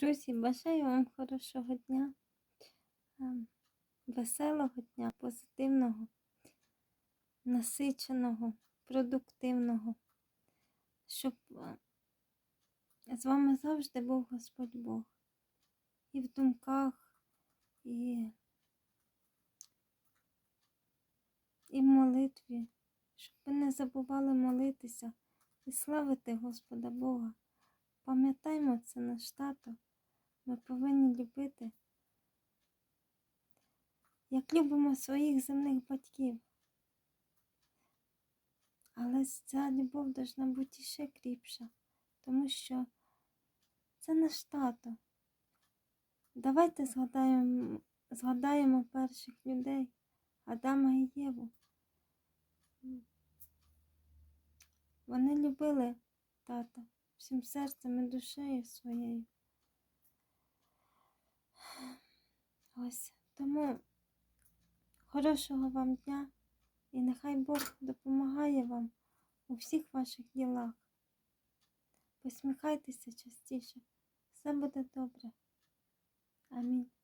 Друзі, бажаю вам хорошого дня, ем, веселого дня, позитивного, насиченого, продуктивного, щоб е, з вами завжди був Господь Бог. І в думках, і, і в молитві, щоб ви не забували молитися і славити Господа Бога. Пам'ятаймо, це наш тато. Ми повинні любити, як любимо своїх земних батьків. Але ця любов повинна бути ще кріпша, тому що це наш тато. Давайте згадаємо, згадаємо перших людей Адама і Єву. Вони любили тата всім серцем і душею своєю. Ось тому хорошого вам дня і нехай Бог допомагає вам у всіх ваших ділах. Посміхайтеся частіше, все буде добре. Амінь.